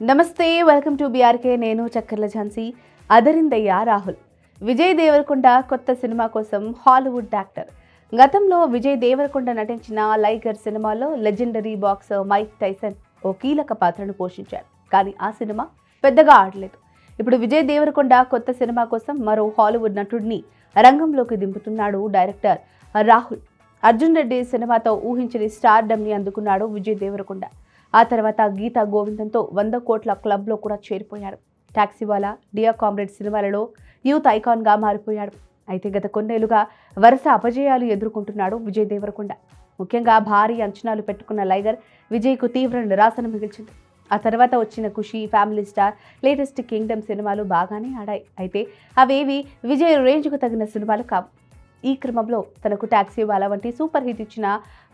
నమస్తే welcome to BRK నేను చక్కర్ల ఝాన్సీ. అదరిందయ్య రాహుల్. విజయ్ దేవరకొండ కొత్త సినిమా కోసం హాలీవుడ్ యాక్టర్. గతంలో విజయ్ దేవరకొండ నటించిన లైగర్ సినిమాలో లెజెండరీ బాక్సర్ మైక్ టైసన్ ఓ కీలక పాత్రను పోషించాడు కానీ ఆ సినిమా పెద్దగా ఆడలేదు. ఇప్పుడు విజయ్ దేవరకొండ కొత్త సినిమా కోసం మరో హాలీవుడ్ నటుడిని రంగంలోకి దింపుతున్నాడు డైరెక్టర్ రాహుల్. అర్జున్ రెడ్డి సినిమాతో ఊహించని స్టార్డమ్ని అందుకున్నాడు విజయ్ దేవరకొండ. ఆ తర్వాత గీతా గోవిందంతో వంద కోట్ల క్లబ్లో కూడా చేరిపోయాడు టాక్సీవాలా డియా కామ్రేడ్ సినిమాలలో యూత్ ఐకాన్గా మారిపోయాడు. అయితే గత కొన్నేళ్ళుగా వరుస అపజయాలు ఎదుర్కొంటున్నాడు విజయ్ దేవరకొండ. ముఖ్యంగా భారీ అంచనాలు పెట్టుకున్న లైగర్ విజయ్కు తీవ్ర నిరాశను మిగిల్చింది. ఆ తర్వాత వచ్చిన ఖుషి ఫ్యామిలీ స్టార్ లేటెస్ట్ కింగ్డమ్ సినిమాలు బాగానే ఆడాయి. అయితే అవేవి విజయ్ రేంజ్కు తగిన సినిమాలు కావు. ఈ క్రమంలో తనకు టాక్సీ వాలా వంటి సూపర్ హిట్ ఇచ్చిన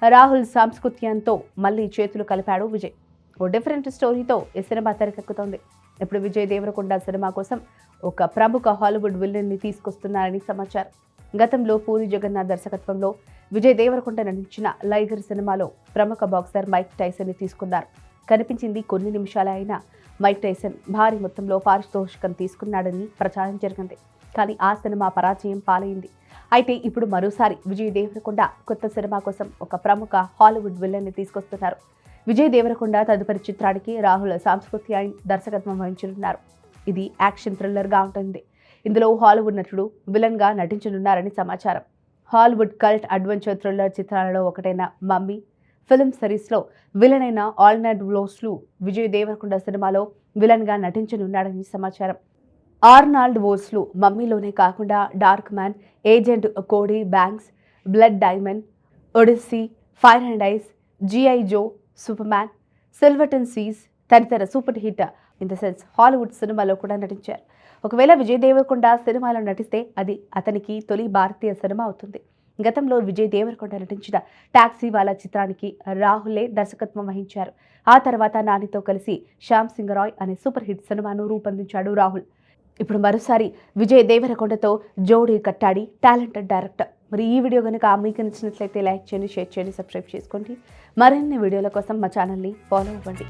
రాహుల్ సాంస్కృత్యంతో మళ్ళీ చేతులు కలిపాడు విజయ్. ఓ డిఫరెంట్ స్టోరీతో ఈ సినిమా తెరకెక్కుతోంది. ఇప్పుడు విజయ్ దేవరకొండ సినిమా కోసం ఒక ప్రముఖ హాలీవుడ్ విలన్ని తీసుకొస్తున్నారని సమాచారం. గతంలో పూరి జగన్నాథ్ దర్శకత్వంలో విజయ్ దేవరకొండ నటించిన లైగర్ సినిమాలో ప్రముఖ బాక్సర్ మైక్ టైసన్ని తీసుకున్నారు. కనిపించింది కొన్ని నిమిషాలైనా మైక్ టైసన్ భారీ మొత్తంలో పారితోషికం తీసుకున్నాడని ప్రచారం జరిగింది. కానీ ఆ సినిమా పరాజయం పాలైంది. అయితే ఇప్పుడు మరోసారి విజయ్ దేవరకొండ కొత్త సినిమా కోసం ఒక ప్రముఖ హాలీవుడ్ విలన్ని తీసుకొస్తున్నారు. విజయ్ దేవరకొండ తదుపరి చిత్రానికి రాహుల్ సాంస్కృతి దర్శకత్వం వహించనున్నారు. ఇది యాక్షన్ థ్రిల్లర్గా ఉంటుంది. ఇందులో హాలీవుడ్ నటుడు విలన్గా నటించనున్నారని సమాచారం. హాలీవుడ్ కల్ట్ అడ్వెంచర్ థ్రిల్లర్ చిత్రాలలో ఒకటైన మమ్మీ. ఫిల్మ్ సిరీస్లో విలన్ అయిన ఆల్నైట్ వ్లోస్లు విజయ్ దేవరకొండ సినిమాలో విలన్గా నటించనున్నాడని సమాచారం. ఆర్నాల్డ్ వోస్లు మమ్మీలోనే కాకుండా Darkman Agent Cody Banks Blood Diamond Odyssey Fire and Ice GI Joe Superman Silverton Siege తదితర super hit in the sense Hollywood సినిమాలో కూడా నటించారు. ఒకవేళ విజయ్ దేవరకొండ సినిమాలో నటిస్తే అది అతనికి తొలి భారతీయ సినిమా అవుతుంది. గతంలో విజయ్ దేవరకొండ నటించిన టాక్సీ వాలా చిత్రానికి రాహులే దర్శకత్వం వహించారు. ఆ తర్వాత నానితో కలిసి శ్యామ్ సింగ్ రాయ్ అనే సూపర్ హిట్ సినిమాను రూపొందించాడు రాహుల్. ఇప్పుడు మరోసారి విజయ్ దేవరకొండతో జోడీ కట్టాడి టాలెంటెడ్ డైరెక్టర్. మరి ఈ వీడియో కనుక మీకు నచ్చినట్లయితే లైక్ చేయండి షేర్ చేయండి సబ్స్క్రైబ్ చేసుకోండి. మరిన్ని వీడియోల కోసం మా ఛానల్ని ఫాలో అవ్వండి.